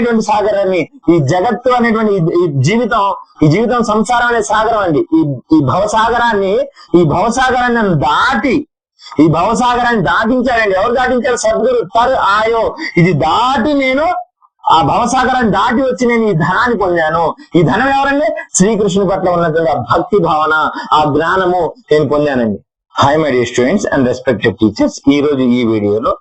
అనేటువంటి సాగరాన్ని ఈ జగత్తు అనేటువంటి ఈ- జీవితం ఈ జీవితం సంసారం అనే సాగరం అండి. ఈ ఈ భవసాగరాన్ని ఈ భవసాగరాన్ని దాటి ఈ భవసాగరాన్ని దాటించాడండి. ఎవరు దాటించారు? సద్గురు తరు ఆయో. ఇది దాటి నేను ఆ భవసాగరాన్ని దాటి వచ్చి నేను ఈ ధనాన్ని పొందాను. ఈ ధనం ఎవరండి? శ్రీకృష్ణుని పట్ల ఉన్నటువంటి ఆ భక్తి భావన ఆ జ్ఞానము నేను పొందానండి. Hi my dear students and respected teachers ఈ రోజు ఈ వీడియోలో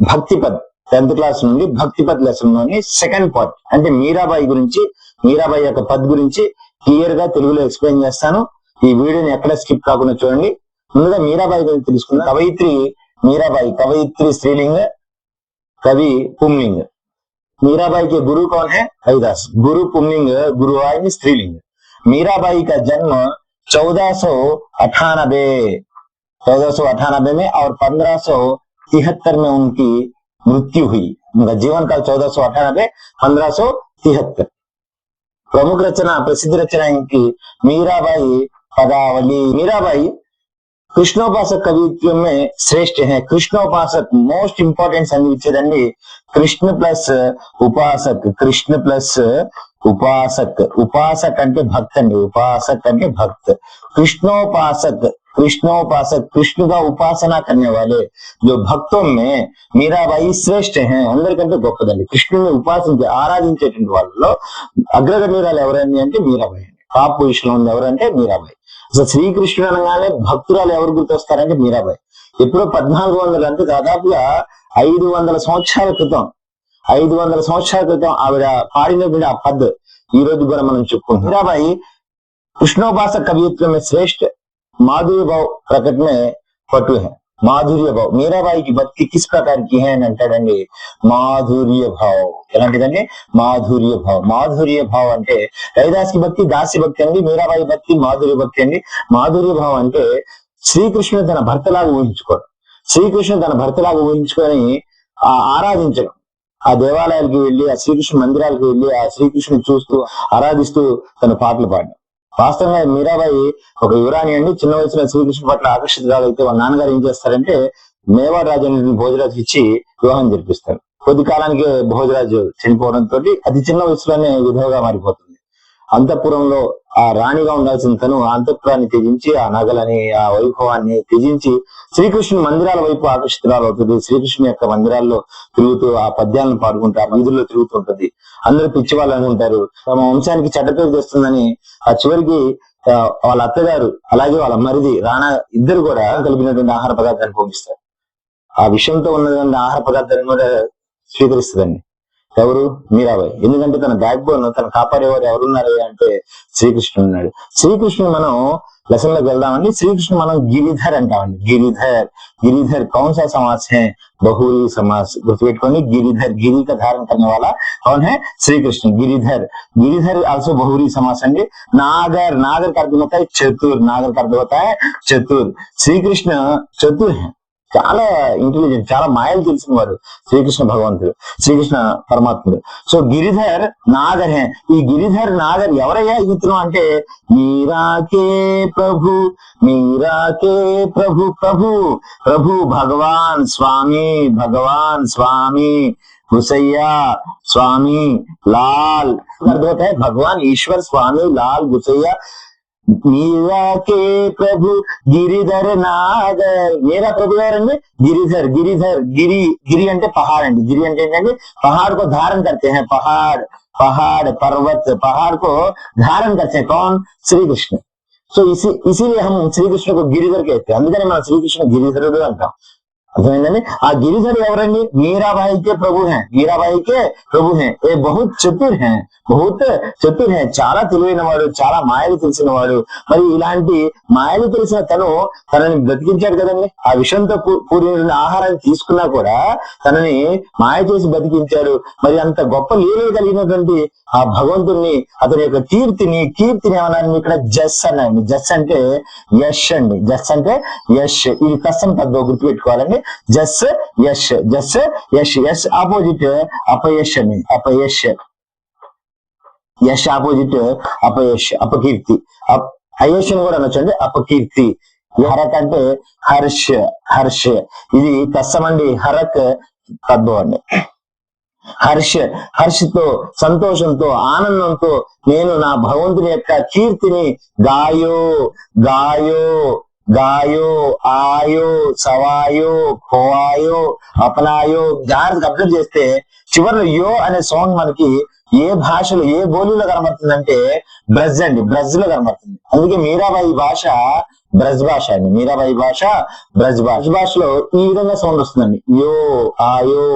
భక్తి పద్ టెన్త్ క్లాస్ నుండి భక్తి పద్ లెసన్ లోని సెకండ్ పార్ట్ అంటే మీరాబాయి గురించి మీరాబాయి యొక్క పద్ గురించి క్లియర్ గా తెలుగులో ఎక్స్ప్లెయిన్ చేస్తాను ఈ వీడియోని ఎక్కడ స్కిప్ కాకుండా చూడండి ముందుగా మీరాబాయి గురించి తెలుసుకుందాం కవయిత్రి మీరాబాయి కవయిత్రి స్త్రీలింగ కవి పుంలింగ मीराबाई के गुरु कौन है हरिदास गुरु पुंलिंग गुरुवाई स्त्रीलिंग मीराबाई का जन्म चौदह सौ अठानबे चौदह सौ अठानबे में और पंद्रह सौ तिहत्तर में उनकी मृत्यु हुई उनका जीवन काल चौदह सौ अठानबे पंद्रह सौ तिहत्तर प्रमुख रचना प्रसिद्ध रचना इनकी मीराबाई पदावली मीराबाई కృష్ణోపాసక కవిత్వం మే శ్రేష్ఠ హే కృష్ణోపాసక్ మోస్ట్ ఇంపార్టెంట్ అని ఇచ్చేదండి కృష్ణ ప్లస్ ఉపాసక్ కృష్ణ ప్లస్ ఉపాసక్ ఉపాసక్ అంటే భక్త్ అండి ఉపాసక్ అంటే భక్త్ కృష్ణోపాసక్ कृष्णोपासक कृष्ण का उपासना करने वाले जो भक्तों में మీరాబాయి శ్రేష్ఠ హే అందరికంటే గొప్పదండి కృష్ణుని ఉపాసించే ఆరాధించేటువంటి వాళ్ళలో అగ్రగణ్యురాలు ఎవరండి అంటే మీరాబాయి అండి టాప్ పొజిషన్ లో ఉంది ఎవరంటే మీరాబాయి అసలు శ్రీకృష్ణుడు అనగానే భక్తురాలు ఎవరు గుర్తొస్తారంటే మీరాబాయి ఎప్పుడో పద్నాలుగు వందలు అంటే దాదాపుగా ఐదు వందల సంవత్సరాల క్రితం ఐదు వందల సంవత్సరాల క్రితం ఆవిడ పాడినటువంటి ఆ పద్ ఈ రోజు కూడా మనం చెప్పుకుంటాం మీరాబాయి कृष्णोपासक कवित्व में श्रेष्ठ माधुर्य भाव प्रकट में पटु है మాధుర్య భావ్ మీరాబాయి కి భక్తి కిస్ ప్రకార్ కి హే అని అంటాడండి మాధుర్య భావ్ ఎలాంటిదండి మాధుర్య భావ్ మాధుర్య భావ్ అంటే రవిదాస్ కి భక్తి దాసి భక్తి అండి మీరాబాయి భక్తి మాధుర్య భక్తి అండి మాధుర్య భావ్ అంటే శ్రీకృష్ణుడు తన భర్తలాగా ఊహించుకోవడం శ్రీకృష్ణుడు తన భర్తలాగా ఊహించుకొని ఆ ఆరాధించడం ఆ దేవాలయాలకు వెళ్ళి ఆ శ్రీకృష్ణ మందిరాలకు వెళ్ళి ఆ శ్రీకృష్ణుని చూస్తూ ఆరాధిస్తూ తన పాటలు పాడడం వాస్తవంగా మీరాబాయి ఒక యువరాణి అండి. చిన్న వయసులో శ్రీకృష్ణ పట్ల ఆకర్షితురాలైతే వాళ్ళ నాన్నగారు ఏం చేస్తారంటే మేవాడ్ రాజు భోజరాజు ఇచ్చి వివాహం జరిపిస్తారు. కొద్ది కాలానికి భోజరాజు చనిపోవడంతో అతి చిన్న వయసులోనే విధవగా మారిపోతుంది. అంతఃపురంలో ఆ రాణిగా ఉండాల్సిన తను ఆ అంతఃపురాన్ని త్యజించి ఆ నగలని ఆ వైభవాన్ని త్యజించి శ్రీకృష్ణుని మందిరాల వైపు ఆకర్షితురాలు అవుతుంది. శ్రీకృష్ణుని యొక్క మందిరాల్లో తిరుగుతూ ఆ పద్యాలను పాడుకుంటూ ఆ వీధుల్లో తిరుగుతుంటది అందరూ పిచ్చి వాళ్ళు అనుకుంటారు తమ వంశానికి చెడ్డ పేరు తెస్తుందని ఆ చివరికి వాళ్ళ అత్తగారు అలాగే వాళ్ళ మరిది రాణా ఇద్దరు కూడా కలిపినటువంటి ఆహార పదార్థాన్ని పంపిస్తారు. ఆ విషయంతో ఉన్నటువంటి ఆహార పదార్థాన్ని కూడా స్వీకరిస్తుందండి. ఎవరు మీరాబాయి ఎందుకంటే తన బ్యాక్ బోన్ తను కాపాడేవారు ఎవరున్నారు అంటే శ్రీకృష్ణుడు ఉన్నాడు శ్రీకృష్ణుడు మనం లెసన్ లోకి వెళ్దామండి శ్రీకృష్ణుడు మనం గిరిధర్ అంటామండి గిరిధర్ గిరిధర్ కౌన్ సా సమాస్ హే బహురీ సమాస్ గుర్తుపెట్టుకోండి గిరిధర్ గిరి का धारण करने वाला कौन है श्री कृष्ण गिरिधर गिरिधर आल्सो बहुरी समास अंडी नागर नागर का अर्थ होता है चतुर नागर का अर्थ होता है चतुर श्री कृष्ण चतुर है చాలా ఇంటెలిజెంట్ చాలా మాయలు తెలిసిన వారు శ్రీకృష్ణ భగవంతుడు శ్రీకృష్ణ పరమాత్ముడు సో గిరిధర్ నాగర్ హే ఈ గిరిధర్ నాగర్ ఎవరయ్యా ఇతను అంటే మీరాకే ప్రభు మీరాకే ప్రభు ప్రభు ప్రభు భగవాన్ స్వామి భగవాన్ స్వామి गुसैया स्वामी लाल अर्थ होता है भगवान ईश्वर स्वामी लाल गुसैया నీవాకే ప్రభు గిరిధర నాగర్ ఏరా ప్రభు గారండి గిరిధర్ గిరిధర్ గిరి గిరి అంటే పహాడ్ అండి. గిరి అంటే ఏంటండి పహాడ్ కో धारण करते हैं పహాడ్ पहाड़ पर्वत पहाड़ को धारण करते हैं कौन సో ఇసి ఇసిలే హం శ్రీకృష్ణకు గిరిధర్ కే అందుకని మనం శ్రీకృష్ణ గిరిధరుడు అంటాం. అర్థమైందండి? ఆ గిరిధర్ ఎవరండి? మీరాబాయికే ప్రభు హే. మీరాబాయికే ప్రభు హే. ఏ బహుత్ చతుర్ హే. బహుత్ చతుర్ హే. చాలా తెలివైన వాడు చాలా మాయలు తెలిసిన వాడు మరి ఇలాంటి మాయలు తెలిసిన తను తనని బ్రతికించాడు కదండి. ఆ విషంతో కూడిన ఆహారాన్ని తీసుకున్నా కూడా తనని మాయ చేసి బతికించాడు మరి అంత గొప్ప లీలలు కలిగినటువంటి ఆ భగవంతుణ్ణి అతని యొక్క కీర్తిని కీర్తిని ఏమన్నాను ఇక్కడ జస్ అన్నాయండి జస్ అంటే యష్ అండి. జస్ అంటే యష్. ఇది కష్టం తగ్గ గుర్తుపెట్టుకోవాలండి. జస్ యష్ జస్ యష్ యస్ ఆపోజిట్ అపయష్ అని అపయష్ యష్ ఆపోజిట్ అపయష్ అపకీర్తి. అప్- అయష్ అని కూడా అనొచ్చండి అపకీర్తి. హరక్ అంటే హర్ష్ హర్ష్. ఇది కష్టమండి హరక్ తద్భవం అండి హర్ష హర్షతో సంతోషంతో ఆనందంతో నేను నా భగవంతుని యొక్క కీర్తిని గాయో గాయో. గాయో ఆయో సవాయో కోవాయో అపనాయో జాగ్రత్తగా అబ్జర్వ్ చేస్తే చివరిలో యో అనే సౌండ్ మనకి ఏ భాషలో ఏ బోలీలో కనబడుతుంది అంటే బ్రజ్ అండి బ్రజ్లో కనబడుతుంది. అందుకే మీరాబాయి భాష బ్రజ్ భాష అండి. మీరాబాయి భాష బ్రజ్ భాష. భాషలో ఈ విధంగా సౌండ్ వస్తుందండి. యో ఆయో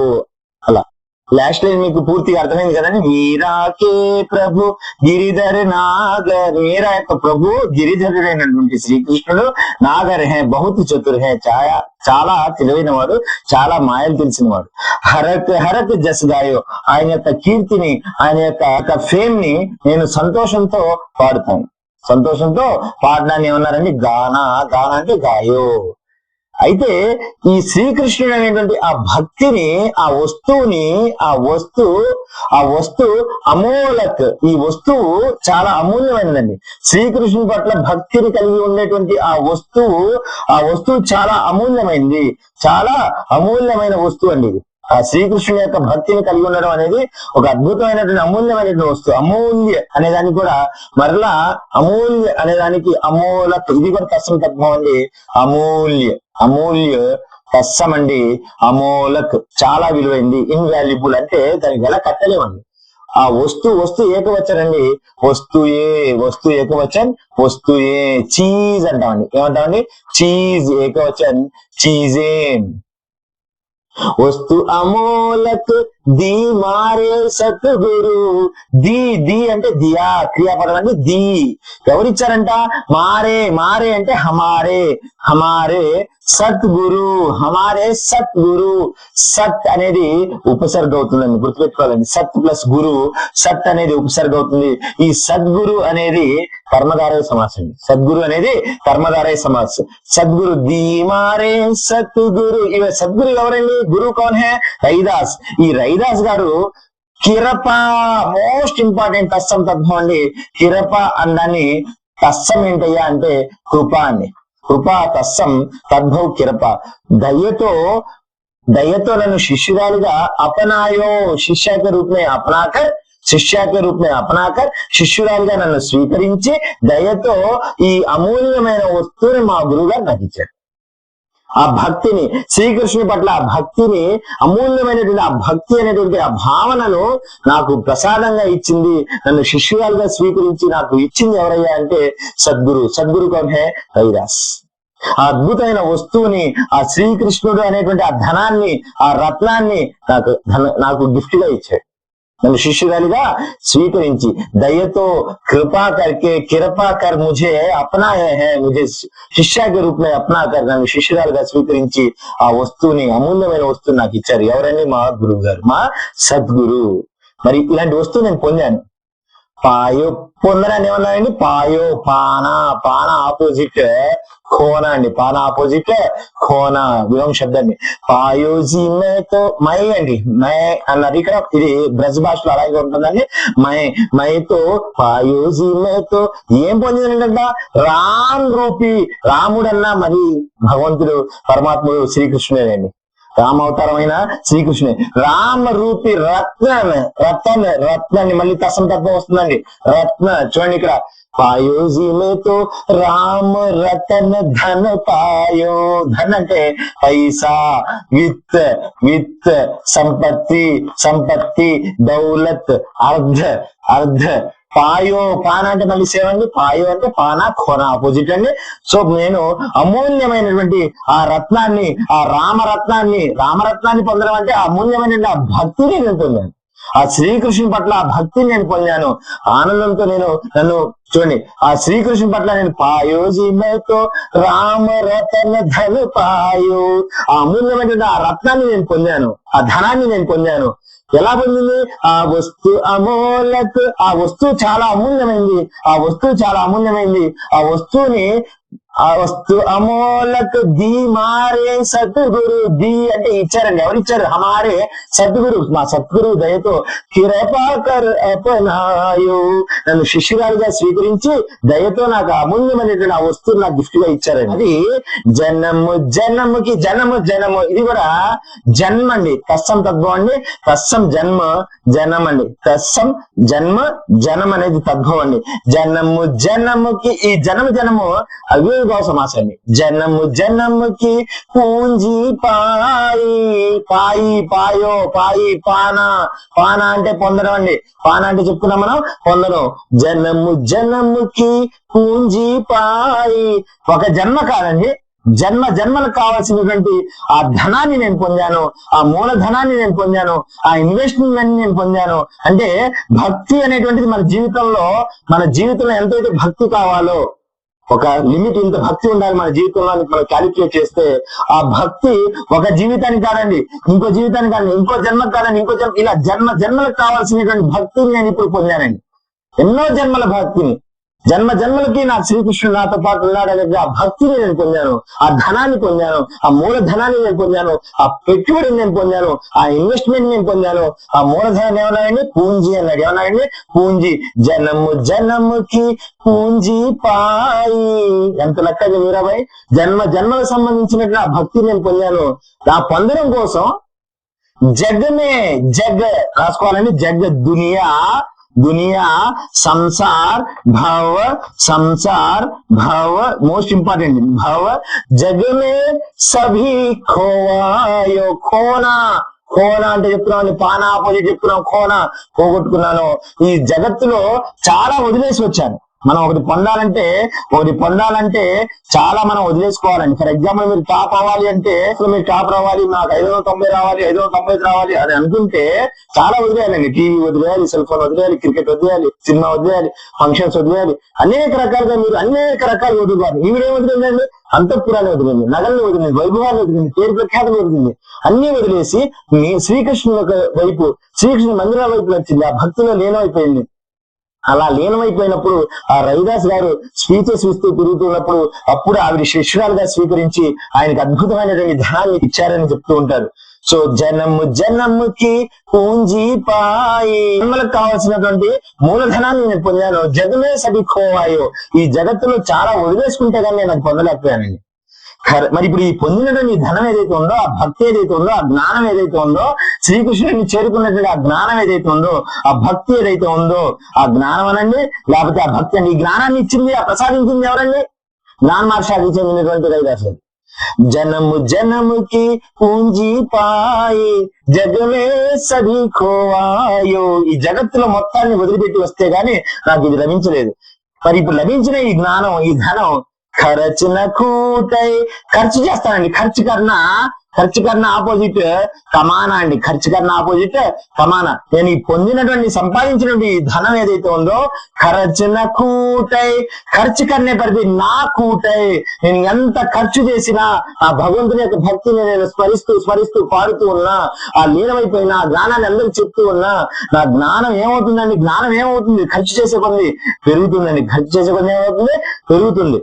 అలా. లాస్ట్ లైన్ మీకు పూర్తిగా అర్థమైంది కదండి. వీరాకే ప్రభు గిరిధర్ నాగర్ మీరా యొక్క ప్రభు గిరిధరుడైనటువంటి శ్రీకృష్ణుడు నాగర్ హే బహుత్ చతుర్ హే ఛాయా. చాలా తెలివైన వాడు చాలా మాయలు తెలిసిన వాడు హరక్ హరక్ జస్ గాయో ఆయన యొక్క కీర్తిని ఆయన యొక్క ఫేమ్ని నేను సంతోషంతో పాడుతాను. సంతోషంతో పాడడాన్ని ఏమన్నారండి? గానా గానా అంటే గాయో. అయితే ఈ శ్రీకృష్ణుడు అనేటువంటి ఆ భక్తిని ఆ వస్తువుని ఆ వస్తువు ఆ వస్తువు అమూలక్. ఈ వస్తువు చాలా అమూల్యమైనదండి. శ్రీకృష్ణుని పట్ల భక్తిని కలిగి ఉండేటువంటి ఆ వస్తువు ఆ వస్తువు చాలా అమూల్యమైనది చాలా అమూల్యమైన వస్తువు అండి ఇది. ఆ శ్రీకృష్ణుని యొక్క భక్తిని కలిగి ఉండడం అనేది ఒక అద్భుతమైనటువంటి అమూల్యమైనటువంటి వస్తువు. అమూల్య అనే దానికి కూడా మరలా అమూల్య అనే దానికి అమూల ఇది కూడా తస్సం తత్వం అండి. అమూల్య అమూల్య తస్సం అండి. అమూలక్ చాలా విలువైంది ఇన్వాల్యుబుల్ అంటే దానికి ఎలా కట్టలేమండి. ఆ వస్తు వస్తు ఏకవచనండి వస్తుయే వస్తు ఏకవచన్ వస్తుయే చీజ్ అంటామండి. ఏమంటామండి? చీజ్ ఏకవచన్ చీజేన్ వస్తు అమోలక్ ది మారే సద్గురు. ది ది అంటే దియా క్రియాపదం అంటే ది. ఎవరిచ్చారంట? మారే మారే అంటే హమారే. హమారే సద్గురు హమారే సద్గురు. సత్ అనేది ఉపసర్గ అవుతుందండి గుర్తుపెట్టుకోవాలండి. సత్ ప్లస్ గురు సత్ అనేది ఉపసర్గ అవుతుంది. ఈ సద్గురు అనేది కర్మధారయ సమాస్ అండి. సద్గురు అనేది కర్మధారయ సమాసం. సద్గురు ధీమారే సద్గురు. ఇవ సద్గురు ఎవరండి? గురు కౌన్ హే? రైదాస్ ఈ రై హరిదాస్ గారు కిరప మోస్ట్ ఇంపార్టెంట్ తస్సం తత్వం అండి కిరప అందాన్ని తస్సం ఏంటయ్యా అంటే కృప అండి. కృప తస్సం తద్భవ్ కిరప. దయతో దయతో నన్ను శిష్యురాలుగా అపనాయో శిష్యాక రూపమే అపనాకర్ శిష్యాక రూపమే అపనాకర్ శిష్యురాలుగా నన్ను స్వీకరించి దయతో ఈ అమూల్యమైన వస్తువుని మా గురువుగారు నాకు ఆ భక్తిని శ్రీకృష్ణుని పట్ల ఆ భక్తిని అమూల్యమైనటువంటి ఆ భక్తి అనేటువంటి ఆ భావనను నాకు ప్రసాదంగా ఇచ్చింది నన్ను శిష్యురాలుగా స్వీకరించి నాకు ఇచ్చింది ఎవరయ్యా అంటే సద్గురు. సద్గురు కౌన్ హే? ఆ అద్భుతమైన వస్తువుని ఆ శ్రీకృష్ణుడు అనేటువంటి ఆ ధనాన్ని ఆ రత్నాన్ని నాకు ధన నాకు గిఫ్ట్గా ఇచ్చాడు. నన్ను శిష్యురాలిగా స్వీకరించి దయతో కృపా కర్కే కృపా కర్ ముజే అప్నా హే ముజే శిష్యాకి రూపంలో అప్నా కర్ నన్ను శిష్యురాలుగా స్వీకరించి ఆ వస్తువుని అమూల్యమైన వస్తువు నాకు ఇచ్చారు. ఎవరండి మా గురువు గారు మా సద్గురు. మరి ఇలాంటి వస్తువు నేను పొందాను. పాయో పొందడాన్ని ఏమన్నారండి? పాయో పాన పాన ఆపోజిట్ కోన అండి. పాన ఆపోజిట్ కోన విలోమ శబ్దాన్ని పాయోజి మేతో మై అండి. మై అన్నారు. ఇక్కడ ఇది బ్రజ్ భాషలో అలాగే ఉంటుందండి. మై మైతో పాయోజి మేతో ఏం పొందిందంట రామ్ రూపి రాముడన్నా మరి భగవంతుడు పరమాత్ముడు శ్రీకృష్ణుడేనండి. రామ అవతారమైన శ్రీకృష్ణుని. రామ రూపి రత్న రత్న రత్నాన్ని మళ్ళీ తసం తత్వం వస్తుందండి. రత్న చూడండి ఇక్కడ. పాయోజీ మేతో రామ రతన ధన పాయో. ధన్ అంటే పైసా విత్ విత్ సంపత్తి సంపత్తి దౌలత్ అర్ధ అర్ధ. పాయో పాన అంటే మళ్ళీ సేవండి పాయో అంటే పాన కొన ఆపోజిట్ అండి. సో నేను అమూల్యమైనటువంటి ఆ రత్నాన్ని ఆ రామరత్నాన్ని రామరత్నాన్ని పొందడం అంటే అమూల్యమైనటువంటి ఆ భక్తిని నేను పొందాను. ఆ శ్రీకృష్ణుని పట్ల ఆ భక్తిని నేను పొందాను. ఆనందంతో నేను నన్ను చూడండి ఆ శ్రీకృష్ణుని పట్ల నేను పాయోజిమతో రామ రతన ధను పాయో ఆ అమూల్యమైనటువంటి ఆ రత్నాన్ని నేను పొందాను ఆ ధనాన్ని నేను పొందాను. ఎలా పొందింది? ఆ వస్తు అమూలక్ ఆ వస్తువు చాలా అమూల్యమైంది. ఆ వస్తువు చాలా అమూల్యమైంది. ఆ వస్తువుని వస్తు అమోలక్ ది మారే సద్గురు ది అంటే ఇచ్చారండి ఎవరు ఇచ్చారు? హమారే సద్గురు మా సద్గురు దయతో కిరపాకర్ అపనాయు. నన్ను శిష్యురాలుగా స్వీకరించి దయతో నాకు అమూల్యమైనటువంటి ఆ వస్తువు నాకు గిఫ్ట్గా ఇచ్చారండి. అది జనము జనముకి జనము జనము. ఇది కూడా జన్మ అండి. తస్సం తద్భవం అండి. తస్సం జన్మ జనం అండి. తస్సం జన్మ జనం అనేది తద్భవం అండి. జనము జనముకి ఈ జనము జనము అవి సమాసం అండి జనము జనముకి పూంజీ పాయి పాయి పాయో పాయి పానా. పానా అంటే పొందడం అండి. పాన అంటే చెప్పుకున్నాం మనం. పొందడం. జనము జనముకి పూంజీ పాయి. ఒక జన్మ కాదండి. జన్మ జన్మలకు కావాల్సినటువంటి ఆ ధనాన్ని నేను పొందాను ఆ మూలధనాన్ని నేను పొందాను ఆ ఇన్వెస్ట్మెంట్ నేను పొందాను. అంటే భక్తి అనేటువంటిది మన జీవితంలో మన జీవితంలో ఎంతైతే భక్తి కావాలో ఒక లిమిట్ ఇంత భక్తి ఉండాలి మన జీవితంలో మనం క్యాలిక్యులేట్ చేస్తే ఆ భక్తి ఒక జీవితానికి కాదండి ఇంకో జీవితానికి కాదండి ఇంకో జన్మకు కాదండి ఇంకో జన్మ ఇలా జన్మ జన్మలకు కావాల్సినటువంటి భక్తిని నేను ఇప్పుడు పొందానండి. ఎన్నో జన్మల భక్తిని. జన్మ జన్మలకి నా శ్రీకృష్ణుడు నాతో పాటు ఉన్నాడనే ఆ భక్తిని నేను పొందాను ఆ ధనాన్ని పొందాను ఆ మూల ధనాన్ని నేను పొందాను ఆ పెట్టుబడిని నేను పొందాను ఆ ఇన్వెస్ట్మెంట్ నేను పొందాను. ఆ మూలధనం ఏమన్నాయండి పూంజీ అన్నాడు. ఏమన్నాయండి పూంజీ. జనము జనముకి పూంజీ పాయి. ఎంత లెక్కగా మీరాబాయ్ జన్మ జన్మలకు సంబంధించినట్టు ఆ భక్తిని నేను పొందాను. ఆ పొందడం కోసం జగమే జగ్ రాసుకోవాలండి. జగ దునియా దునియా సంసార్ భవ సంసార్ భవ మోస్ట్ ఇంపార్టెంట్ భవ జగమే మే సభీ ఖోవాయో ఖోనా. కోన అంటే చెప్తున్నాం పాన ఆపోజిట్ చెప్తున్నాం కోన పోగొట్టుకున్నాను. ఈ జగత్తులో చాలా వదిలేసి వచ్చాను. మనం ఒకటి పొందాలంటే ఒకటి పొందాలంటే చాలా మనం వదిలేసుకోవాలండి. ఫర్ ఎగ్జాంపుల్ మీరు టాప్ అవ్వాలి అంటే అసలు మీరు టాప్ రావాలి నాకు ఐదు వందల తొంభై రావాలి ఐదు వందల తొంభై రావాలి అని అనుకుంటే చాలా వదిలేయాలండి. టీవీ వదిలేయాలి సెల్ ఫోన్ వదిలేయాలి క్రికెట్ వదిలేయాలి సినిమా వదిలేయాలి ఫంక్షన్స్ వదిలేయాలి. అనేక రకాలుగా మీరు అనేక రకాలు వదులుకోవాలి. ఈవిడేం వదిలిందండి అంతఃపురాన్ని వదిలింది నగల్ని వదిలింది వైభవాన్ని వదిలింది పేరు ప్రఖ్యాతం వదిలింది అన్ని వదిలేసి మీ శ్రీకృష్ణుని ఒక వైపు శ్రీకృష్ణ మందిరాల వైపు వచ్చింది ఆ భక్తిలో లీనమైపోయింది. అలా లీనమైపోయినప్పుడు ఆ రవిదాస్ గారు స్పీచెస్ ఇస్తూ తిరుగుతున్నప్పుడు అప్పుడు ఆవిడ శిష్యురాలుగా స్వీకరించి ఆయనకు అద్భుతమైనటువంటి ధనాన్ని ఇచ్చారని చెప్తూ ఉంటారు. సో జనము జనముకి పూంజీ పాయి. జన్మలకు కావాల్సినటువంటి మూలధనాన్ని నేను పొందాను. జగమే సభి కోవాయో ఈ జగత్తులో చాలా వదిలేసుకుంటే కానీ నేను పొందలేకపోయానండి. మరి ఇప్పుడు ఈ పొందినటువంటి ధనం ఏదైతే ఉందో ఆ భక్తి ఏదైతే ఉందో ఆ జ్ఞానం ఏదైతే ఉందో శ్రీకృష్ణుడిని చేరుకున్నటువంటి ఆ జ్ఞానం ఏదైతే ఉందో ఆ భక్తి ఏదైతే ఉందో ఆ జ్ఞానం అనండి లేకపోతే ఆ భక్తి అండి ఈ జ్ఞానాన్ని ఇచ్చింది ఆ ప్రసాదించింది ఎవరండి? జ్ఞాన మార్షాకి చెందినటువంటి రవిదాసు జనము జనముకి పూంజీ పాయి జగమే సరి కోవాయో. ఈ జగత్తులో మొత్తాన్ని వదిలిపెట్టి వస్తే గాని నాకు ఇది లభించలేదు. మరి ఇప్పుడు లభించిన ఈ జ్ఞానం ఈ ధనం ఖర్చున కూటై ఖర్చు చేస్తానండి. ఖర్చు కన్నా ఖర్చు కన్నా ఆపోజిట్ కమానా అండి. ఖర్చు కన్నా ఆపోజిట్ కమానా నేను ఈ పొందినటువంటి సంపాదించినటువంటి ధనం ఏదైతే ఉందో ఖర్చున కూటై ఖర్చు కన్నే పరిధి నా కూటై నేను ఎంత ఖర్చు చేసినా ఆ భగవంతుని యొక్క భక్తిని నేను స్మరిస్తూ స్మరిస్తూ పాడుతూ ఉన్నా ఆ లీనమైపోయినా ఆ జ్ఞానాన్ని అందరికి చెప్తూ ఉన్నా నా జ్ఞానం ఏమవుతుందండి? జ్ఞానం ఏమవుతుంది? ఖర్చు చేసే కొంది పెరుగుతుందండి. ఖర్చు చేసే కొంది ఏమవుతుంది? పెరుగుతుంది.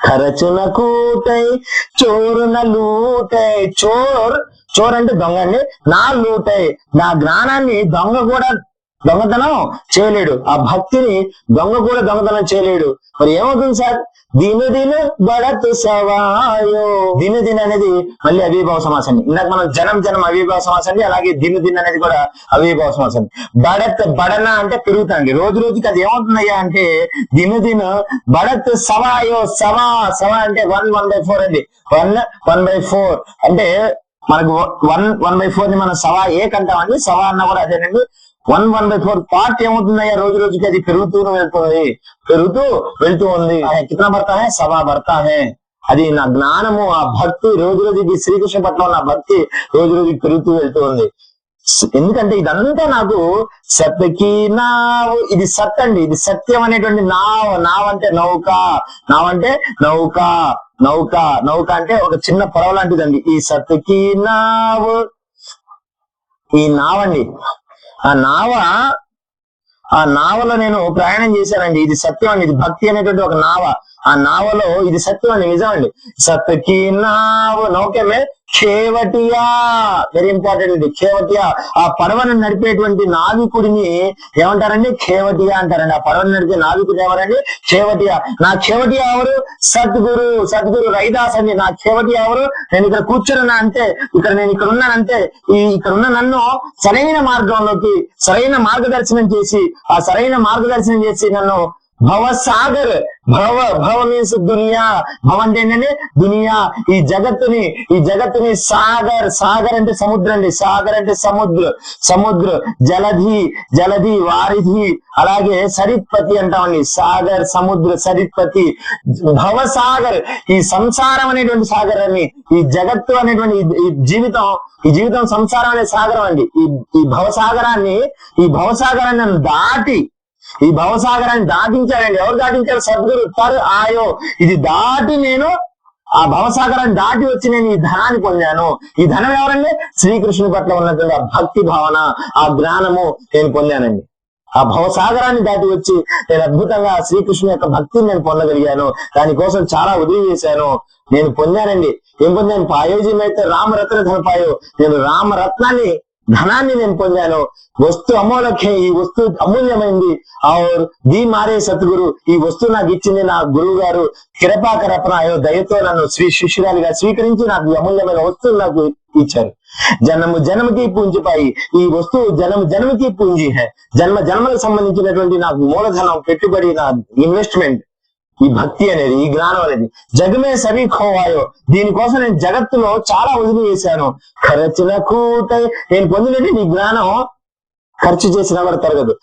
ఖరచున కూటై చోరున లూటై. చోర్ చోర్ అంటే దొంగ అండి. నా లూటై. నా జ్ఞానాన్ని దొంగ కూడా దొంగతనం చేయలేడు. ఆ భక్తిని దొంగ కూడా దొంగతనం చేయలేడు. మరి ఏమవుతుంది సార్? దిన దిన బడత్ సవాయో. దిన దిన అనేది మళ్ళీ అవిభావ సమాసం ఇందాక మనం జనం జనం అవిభావ సమాసం అలాగే దిన దిన అనేది కూడా అవిభావ సమాసం బడత్ బడన అంటే పెరుగుతుంది రోజు రోజుకి అది ఏమవుతుందయ్యా అంటే దిన దిన బడత్ సవాయో. సవా సవా అంటే వన్ వన్ బై ఫోర్ అండి. One one by four. అంటే మనకు వన్ వన్ బై ఫోర్ని మనం సవా ఏ కంటామండి? సవా అన్న కూడా అదేనండి. One one by four part ఏమవుతుందయ్యా? రోజు రోజుకి అది పెరుగుతూ వెళ్తుంది. పెరుగుతూ వెళ్తూ ఉంది. కిतना భర్త హే సవా భర్త హే. అది నా జ్ఞానము ఆ భక్తి రోజు రోజుకి శ్రీకృష్ణ పట్ల నా భక్తి రోజు రోజుకి పెరుగుతూ వెళ్తూ ఉంది. ఎందుకంటే ఇదంతా నాకు సత్యకి నావ్. ఇది సత్ అండి. ఇది సత్యం అనేటువంటి నావ్. నావ్ అంటే నౌక. నావ్ అంటే నౌక. నౌక. నౌక అంటే ఒక చిన్న పడవ లాంటిదండి. ఈ సత్యకి నావ్. ఈ నావండి. ఆ నావ ఆ నావలో నేను ప్రయాణం చేశానండి. ఇది సత్యం అండి. ఇది భక్తి అనేటువంటి ఒక నావ. ఆ నావలో ఇది సత్యం అండి. నిజం అండి. సత్కి నావ నౌకమే చేవటియా? వెరీ ఇంపార్టెంట్ ఇది. చేవటియా? ఆ పడవను నడిపేటువంటి నావికుడిని ఏమంటారండి? చేవటియా అంటారండి. ఆ పడవను నడిపే నావికుడు ఎవరండి? చేవటియా. నా చేవటియా ఎవరు? సద్గురు. సద్గురు రైదాస్ అండి. నా చేవటియా ఎవరు? నేను ఇక్కడ కూర్చున్నా అంతే. ఇక్కడ నేను ఇక్కడ ఉన్నానంటే ఈ ఇక్కడ ఉన్న నన్ను సరైన మార్గంలోకి సరైన మార్గదర్శనం చేసి ఆ సరైన మార్గదర్శనం చేసి నన్ను భవసాగర్ భవ భవ మీన్స్ దునియా. భవ అంటే ఏంటంటే దునియా. ఈ జగత్తుని ఈ జగత్తుని సాగర్ సాగర్ అంటే సముద్రం అండి. సాగర్ అంటే సముద్ర సముద్ర జలధి జలధి వారిధి అలాగే సరిత్పతి అంటామండి సాగర్ సముద్ర సరిత్పతి. భవసాగర్ ఈ సంసారం అనేటువంటి సాగరాన్ని ఈ జగత్తు అనేటువంటి ఈ- జీవితం ఈ జీవితం సంసారం అనే సాగరం అండి. ఈ ఈ భవసాగరాన్ని ఈ భవసాగరాన్ని దాటి ఈ భవసాగరాన్ని దాటించాడండి. ఎవరు దాటించారు? సద్గురు తరు ఆయో. ఇది దాటి నేను ఆ భవసాగరాన్ని దాటి వచ్చి నేను ఈ ధనాన్ని పొందాను. ఈ ధనం ఎవరండి? శ్రీకృష్ణుని పట్ల ఉన్నటువంటి ఆ భక్తి భావన ఆ జ్ఞానము నేను పొందానండి. ఆ భవసాగరాన్ని దాటి వచ్చి నేను అద్భుతంగా శ్రీకృష్ణు శ్రీకృష్ణుని యొక్క భక్తిని నేను పొందగలిగాను. దానికోసం చాలా ఉదయం చేశాను నేను పొందానండి. ఏం పొందాను? పాయోజీమైతే రామరత్న ధనపాయో. నేను రామరత్నాన్ని ధనాన్ని నేను పొందాను వస్తు అమోలకే ఈ వస్తువు అమూల్యమైంది. ఆర్ ది మారే సద్గురు ఈ వస్తువు నాకు ఇచ్చింది నా గురువు గారు కిరపాకరపనాయో దయతో నన్ను శ్రీ శిష్యురాలిగా స్వీకరించి నాకు అమూల్యమైన వస్తువు నాకు ఇచ్చారు. జన్మము జన్మకి పూంజిపాయి. ఈ వస్తువు జన్మ జన్మకి పూంజి హే. జన్మ జన్మలకు సంబంధించినటువంటి నాకు మూలధనం పెట్టుబడి నా ఇన్వెస్ట్మెంట్ ఈ భక్తి అనేది ఈ జ్ఞానం అనేది. జగమే సరి ఖోవాయో దీనికోసం నేను జగత్తులో చాలా వదిలి వేశాను ఖర్చున కూట నేను పొందినట్టు ఈ జ్ఞానం ఖర్చు చేసినా కూడా తరగదు.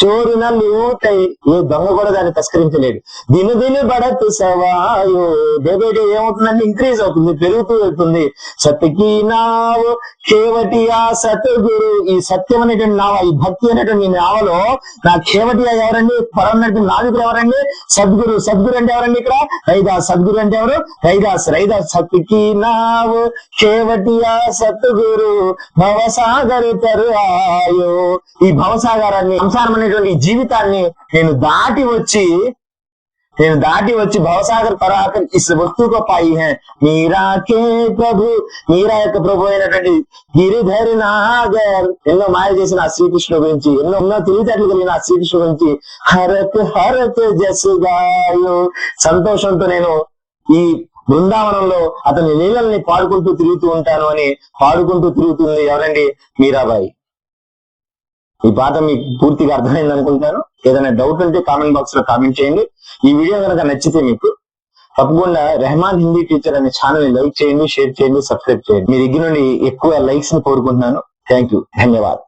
చోరిన లూటై ఏ దొంగ కూడా దాన్ని తస్కరించలేడు. దిను దిని బడతు సవాయో. డేబేటే ఏమవుతుందంటే ఇంక్రీజ్ అవుతుంది పెరుగుతూ వెళ్తుంది. సత్యకి నావు కేవటియా సతగురు ఈ సత్యం అనేటువంటి నావ ఈ భక్తి అనేటువంటి నావలో నా కేవటియా ఎవరండి? పరమైనటువంటి నావికుడు ఎవరండి? సద్గురు. సద్గురు అంటే ఎవరండి ఇక్కడ? రైదాస్. సద్గురు అంటే ఎవరు? రైదాస్. రైదాస్ సత్యకి నావు కేవటియా సత్గురు తరు ఆయో ఈ భవసాగరాన్ని సంసారం అనేటువంటి జీవితాన్ని నేను దాటి వచ్చి నేను దాటి వచ్చి భవసాగర్ పరాకర్ ఇస్ వస్తువుకు పాయి హే. మీరా కే ప్రభు మీరా యొక్క ప్రభు అయినటువంటి గిరిధరి నాగర్. ఎన్నో మాయ చేసిన ఆ శ్రీకృష్ణుడు గురించి ఎన్నో ఎన్నో తెలివితేటలు కలిగిన ఆ శ్రీకృష్ణుడు గురించి హరత్ హరత్ జసుగాయు సంతోషంతో నేను ఈ బృందావనంలో అతని నీళ్ళని పాడుకుంటూ తిరుగుతూ ఉంటాను అని పాడుకుంటూ తిరుగుతుంది ఎవరండి? మీరాబాయి. ఈ పాట మీకు పూర్తిగా అర్థమైంది అనుకుంటాను ఏదైనా డౌట్ ఉంటే కామెంట్ బాక్స్లో కామెంట్ చేయండి. ఈ వీడియో కనుక నచ్చితే మీకు తప్పకుండా రెహమాన్ హిందీ టీచర్ అనే ఛానల్ని లైక్ చేయండి షేర్ చేయండి సబ్స్క్రైబ్ చేయండి. మీ దగ్గర నుండి ఎక్కువ లైక్స్ని కోరుకుంటున్నాను. థ్యాంక్ యూ ధన్యవాదాలు.